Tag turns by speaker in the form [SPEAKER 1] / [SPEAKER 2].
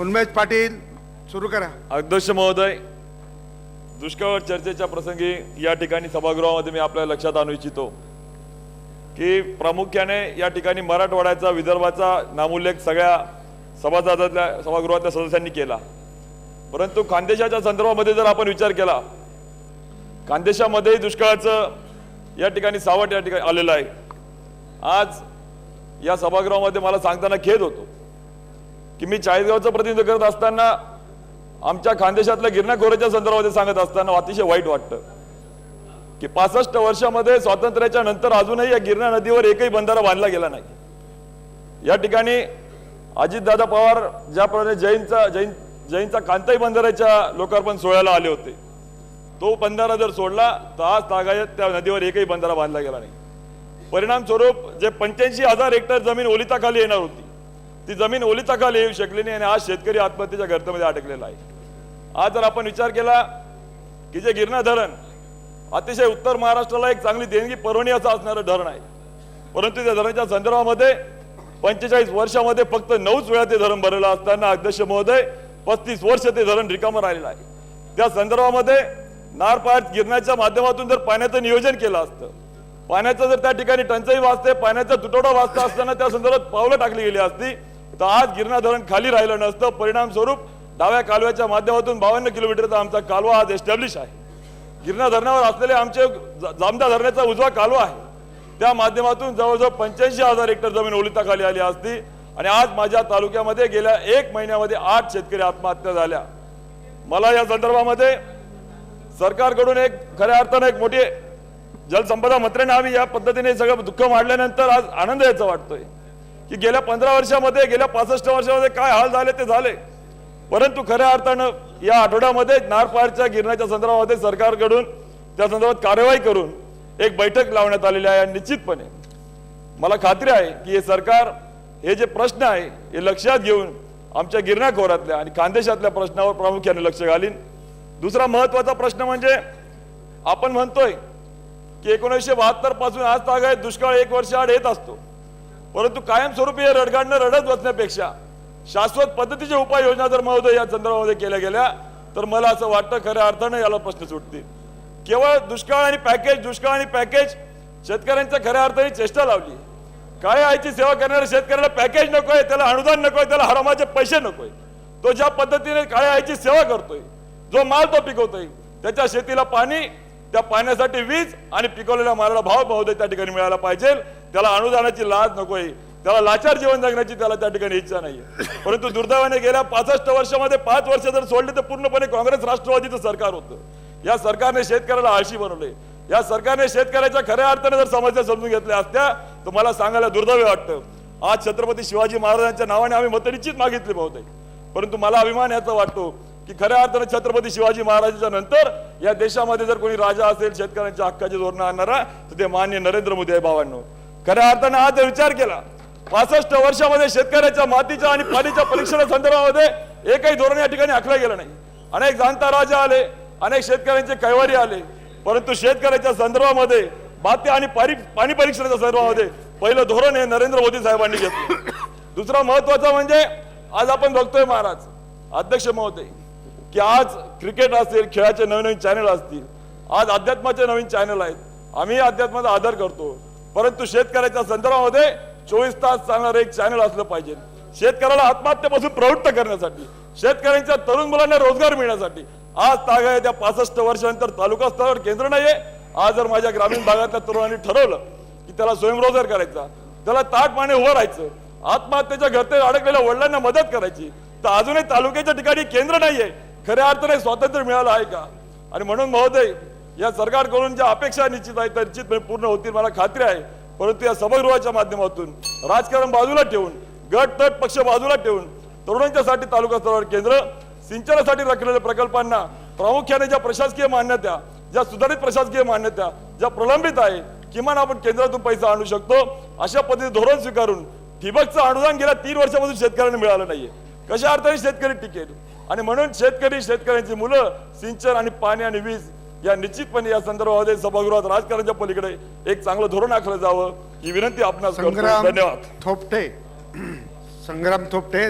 [SPEAKER 1] उन्मेश पाटील सुरू करा.
[SPEAKER 2] अध्यक्ष महोदय दुष्काळ चर्चेच्या प्रसंगी या ठिकाणी सभागृहामध्ये मी आपल्या लक्षात आणू इच्छितो की प्रामुख्याने या ठिकाणी मराठवाड्याचा विदर्भाचा नामोल्लेख सगळ्या सभासदातल्या सभागृहातल्या सदस्यांनी केला. परंतु खानदेशाच्या संदर्भामध्ये जर आपण विचार केला खानदेशामध्ये दुष्काळाचं या ठिकाणी सावट या ठिकाणी आलेलं आहे. आज या सभागृहामध्ये मला सांगताना खेद होतो. की मी चाळीसगावचं प्रतिनिधित्व करत असताना आमच्या खानदेशातल्या गिरणा खोऱ्याच्या संदर्भामध्ये सांगत असताना अतिशय वाईट वाटतं. की पासष्ट वर्षामध्ये स्वातंत्र्याच्या नंतर अजूनही या गिरणा नदीवर एकही बंधारा बांधला गेला नाही. या ठिकाणी अजितदादा पवार ज्याप्रमाणे जैनचा जैन जैनचा कांताई बंधाऱ्याच्या लोकार्पण सोहळ्याला आले होते तो बंधारा जर सोडला तर आज तागायत त्या नदीवर एकही बंधारा बांधला गेला नाही. परिणामस्वरूप जे पंच्याऐंशी हजार हेक्टर जमीन ओलिताखाली येणार होती ती जमीन ओलिताखाली येऊ शकली नाही आणि आज शेतकरी आत्महत्येच्या गर्तेमध्ये अडकलेला आहे. आज जर आपण विचार केला की जे गिरणा धरण अतिशय उत्तर महाराष्ट्राला एक चांगली देणगी परवणी असं असणारं धरण आहे. परंतु त्या धरणाच्या संदर्भामध्ये पंचेचाळीस वर्षामध्ये फक्त नऊच वेळा ते धरण भरलेलं असताना अध्यक्ष महोदय पस्तीस वर्ष ते धरण रिकामं राहिलेलं आहे. त्या संदर्भामध्ये नारपाट गिरण्याच्या माध्यमातून जर पाण्याचं नियोजन केलं असतं पाण्याचं जर त्या ठिकाणी टंचाई वाचते पाण्याचा तुटवडा वाचता असताना त्या संदर्भात पावलं टाकली गेली असती तर आज गिरणा धरण खाली राहिलं नसतं. परिणाम स्वरूप डाव्या कालव्याच्या माध्यमातून बावन्न किलोमीटरचा आमचा कालवा आज एस्टॅब्लिश आहे. गिरणा धरणावर असलेले आमचे जामदा धरणाचा उजवा कालवा आहे. त्या माध्यमातून जवळजवळ पंच्याऐंशी हजार हेक्टर जमीन ओलिताखाली आली असती आणि आज माझ्या तालुक्यामध्ये गेल्या एक महिन्यामध्ये आठ शेतकरी आत्महत्या झाल्या. मला या संदर्भामध्ये सरकारकडून एक खऱ्या अर्थानं एक मोठी जलसंपदा मंत्र्यांना आम्ही या पद्धतीने सगळं दुःख मांडल्यानंतर आज आनंद यायचा वाटतोय. की गेल्या पंधरा वर्षामध्ये गेल्या पासष्ट वर्षामध्ये काय हाल झाले ते झाले. परंतु खऱ्या अर्थानं या आठवड्यामध्ये नारपारच्या गिरण्याच्या संदर्भामध्ये सरकारकडून त्या संदर्भात कार्यवाही करून एक बैठक लावण्यात आलेली आहे आणि निश्चितपणे मला खात्री आहे की हे सरकार हे जे प्रश्न आहे हे लक्षात घेऊन आमच्या गिरणा खोऱ्यातल्या आणि खानदेशातल्या प्रश्नावर प्रामुख्याने लक्ष घालीन. दुसरा महत्त्वाचा प्रश्न म्हणजे आपण म्हणतोय की एकोणीसशे बहात्तरपासून आज तागायत दुष्काळ एक वर्ष आड येत असतो. परंतु कायमस्वरूपी हे रडगाडणं रडत बसण्यापेक्षा शाश्वत पद्धतीच्या उपाययोजना जर महोदय या संदर्भामध्ये केल्या गेल्या तर मला असं वाटतं खऱ्या अर्थानं याला प्रश्न सुटतील. केवळ दुष्काळ आणि पॅकेज दुष्काळ आणि पॅकेज शेतकऱ्यांच्या खऱ्या अर्थाने चेष्टा लावली काळ्या आईची सेवा करणाऱ्या शेतकऱ्याला पॅकेज नकोय त्याला अनुदान नकोय त्याला हरामाचे पैसे नकोय. तो ज्या पद्धतीने काळ्या आईची सेवा करतोय जो माल तो पिकवतोय त्याच्या शेतीला पाणी त्या पाण्यासाठी वीज आणि पिकवलेल्या मालाला भाव महोदय त्या ठिकाणी मिळाला पाहिजे. त्याला अनुदानाची लाज नकोय. त्याला लाचार जीवन जगण्याची त्याला त्या ठिकाणी इच्छा नाहीये. परंतु दुर्दैवाने गेल्या पासष्ट वर्षामध्ये पाच वर्ष जर सोडले तर पूर्णपणे काँग्रेस राष्ट्रवादीचं सरकार होतं. या सरकारने शेतकऱ्याला आळशी बनवले या सरकारने शेतकऱ्याच्या खऱ्या अर्थाने जर समस्या समजून घेतल्या असत्या तर मला सांगायला दुर्दैव वाटतं. आज छत्रपती शिवाजी महाराजांच्या नावाने आम्ही मतं निश्चित मागितली बहुतेक. परंतु मला अभिमान याचा वाटतो की खऱ्या अर्थाने छत्रपती शिवाजी महाराजांच्या नंतर या देशामध्ये जर कोणी राजा असेल शेतकऱ्यांच्या हक्काची धोरणं आणणारा तर ते मान्य नरेंद्र मोदी आहे भावांनो. खऱ्या अर्थाने आज विचार केला पासष्ट वर्षामध्ये शेतकऱ्याच्या मातीच्या आणि पाणीच्या परीक्षणा संदर्भामध्ये एकही धोरण या ठिकाणी आखलं गेलं नाही. अनेक जाणता राजा आले अनेक शेतकऱ्यांचे कैवारी आले परंतु शेतकऱ्याच्या संदर्भामध्ये माती आणि पाणी परीक्षणाच्या संदर्भामध्ये पहिलं धोरण हे नरेंद्र मोदी साहेबांनी घेतलं. दुसरा महत्त्वाचा म्हणजे आज आपण बघतोय महाराज अध्यक्ष महोदय की आज क्रिकेट असेल खेळाचे नवीन नवीन चॅनल असतील आज अध्यात्माचे नवीन चॅनल आहेत. आम्ही अध्यात्माचा आदर करतो. परंतु शेतकऱ्याच्या संदर्भामध्ये चोवीस तास चालणारं एक चॅनल असलं पाहिजे. शेतकऱ्याला आत्महत्येपासून प्रवृत्त करण्यासाठी शेतकऱ्यांच्या तरुण मुलांना रोजगार मिळण्यासाठी. आज तागा त्या पासष्ट वर्षानंतर तालुका स्तरावर केंद्र नाहीये. आज जर माझ्या ग्रामीण भागातल्या तरुणांनी ठरवलं की त्याला स्वयंरोजगार करायचा त्याला ताट माने उभं राहायचं आत्महत्येच्या घरते अडकलेल्या वडिलांना मदत करायची तर अजूनही तालुक्याच्या ठिकाणी केंद्र नाहीये. खऱ्या अर्थाने स्वातंत्र्य मिळालं आहे का? आणि म्हणून महोदय या सरकारकडून ज्या अपेक्षा निश्चित आहेत त्या निश्चितपणे पूर्ण होतील मला खात्री आहे. परंतु या सभागृहाच्या माध्यमातून राजकारण बाजूला ठेवून गट तट पक्ष बाजूला ठेवून तरुणांच्यासाठी तालुका स्तरावर केंद्र सिंचनासाठी राखलेल्या प्रकल्पांना प्रामुख्याने ज्या प्रशासकीय मान्यता ज्या सुधारित प्रशासकीय मान्यता ज्या प्रलंबित आहे किमान आपण केंद्रातून पैसा आणू शकतो. अशा पद्धतीने धोरण स्वीकारून ठिबकचं अनुदान गेल्या तीन वर्षापासून शेतकऱ्यांना मिळालं नाहीये. कशा अर्थाने शेतकरी टिकेल? आणि म्हणून शेतकरी शेतकऱ्यांची मुलं सिंचन आणि पाणी आणि वीज या निश्चितपणे या संदर्भामध्ये सभागृहात राजकारणाच्या पलीकडे एक चांगलं धोरण आखलं जावं ही विनंती आपणास धन्यवाद.
[SPEAKER 1] थोपटे. संग्राम थोपटे